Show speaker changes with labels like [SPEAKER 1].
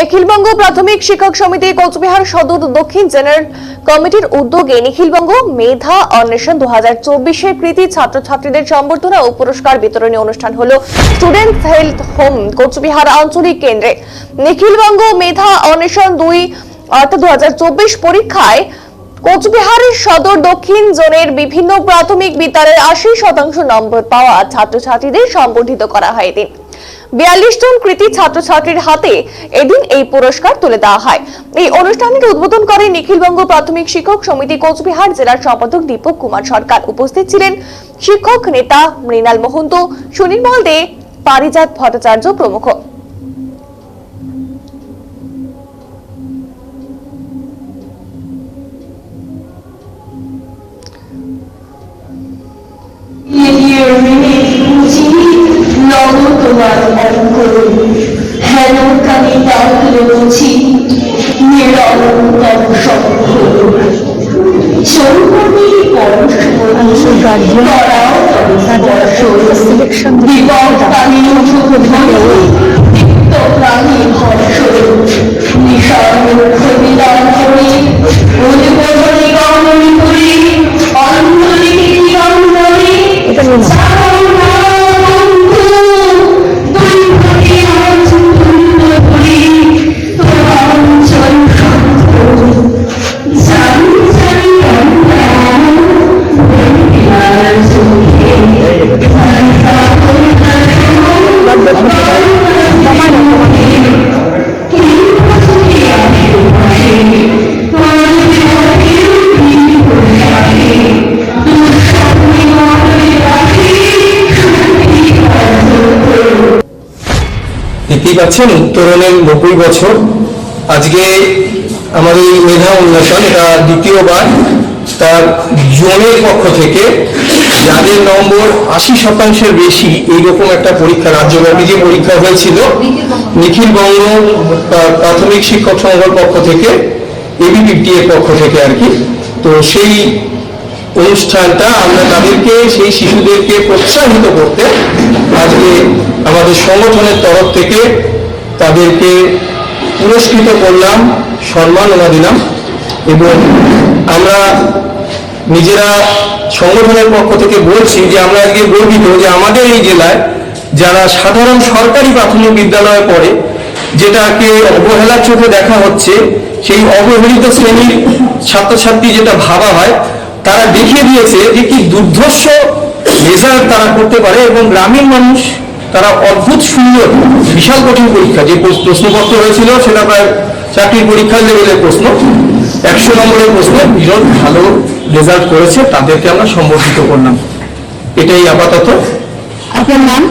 [SPEAKER 1] নিখিলবঙ্গ প্রাথমিক শিক্ষক সমিতি কোচবিহার সদর দক্ষিণ জেনারেল কমিটির উদ্যোগে নিখিলবঙ্গ মেধা অন্বেষণ দু হাজার চব্বিশের কৃতি ছাত্রছাত্রীদের সম্বর্ধনা ও পুরস্কার বিতরণী অনুষ্ঠান হল স্টুডেন্ট হেলথ হোম কোচবিহার আঞ্চলিক কেন্দ্রে। নিখিলবঙ্গ মেধা অন্বেষণ দুই অর্থাৎ দু হাজার চব্বিশ পরীক্ষায় কোচবিহারের সদর দক্ষিণ জোনের বিভিন্ন প্রাথমিক বিদ্যালয়ের আশি শতাংশ নম্বর পাওয়া ছাত্রছাত্রীদের সম্বর্ধিত করা হয় এদিন। বিয়াল্লিশ জন কৃতি ছাত্রছাত্রীর হাতে এদিন এই পুরস্কার তুলে দেওয়া হয়। এই অনুষ্ঠানকে উদ্বোধন করে নিখিলবঙ্গ প্রাথমিক শিক্ষক সমিতি কোচবিহার জেলার সম্পাদক দীপক কুমার সরকার। উপস্থিত ছিলেন শিক্ষক নেতা মৃণাল মহন্ত সুনির্মল দে পারিজাত ভট্টাচার্য প্রমুখ।
[SPEAKER 2] 个人只是说，你是感觉，上的，地方
[SPEAKER 3] 把你出，
[SPEAKER 4] দেখতেই পাচ্ছেন উত্তরণের নব্বই বছর। আজকে আমাদের এই মেধা উন্মেষণ এটা দ্বিতীয়বার, তার জোনের পক্ষ থেকে যাদের নম্বর আশি শতাংশের বেশি, এইরকম একটা পরীক্ষা, রাজ্যব্যাপী যে পরীক্ষা হয়েছিল, নিখিল বঙ্গ প্রাথমিক শিক্ষক সংঘর পক্ষ থেকে এবিপিটি এর পক্ষ থেকে আর কি। তো সেই অনুষ্ঠানটা আমরা তাদেরকে সেই শিশুদেরকে প্রোৎসাহিত করতে আজকে আমাদের সংগঠনের তরফ থেকে তাদেরকে পুরস্কৃত করলাম, সম্মাননা দিলাম এবং আমরা নিজেরা সংগঠনের পক্ষ থেকে বলছি যে আমরা আজকে গর্বিত যে আমাদের এই জেলায় যারা সাধারণ সরকারি প্রাথমিক বিদ্যালয়ে পড়ে, যেটাকে অবহেলার চোখে দেখা হচ্ছে, সেই অবহেলিত শ্রেণির ছাত্রছাত্রী যেটা ভাবা হয় তারা দেখিয়ে দিয়েছে যে কি দুর্ধর্ষ রেজাল্ট তারা করতে পারে এবং গ্রামীণ মানুষ তারা অদ্ভুত সুন্দর, বিশাল কঠিন পরীক্ষা। যে প্রশ্নপত্র হয়েছিল, সেটা প্রায় চাকরির পরীক্ষার লেভেলের প্রশ্ন। একশো নম্বরের প্রশ্ন ভীষণ ভালো রেজাল্ট করেছে, তাদেরকে আমরা সম্বর্ধিত করলাম। এটাই আপাতত।
[SPEAKER 3] আপনার নাম?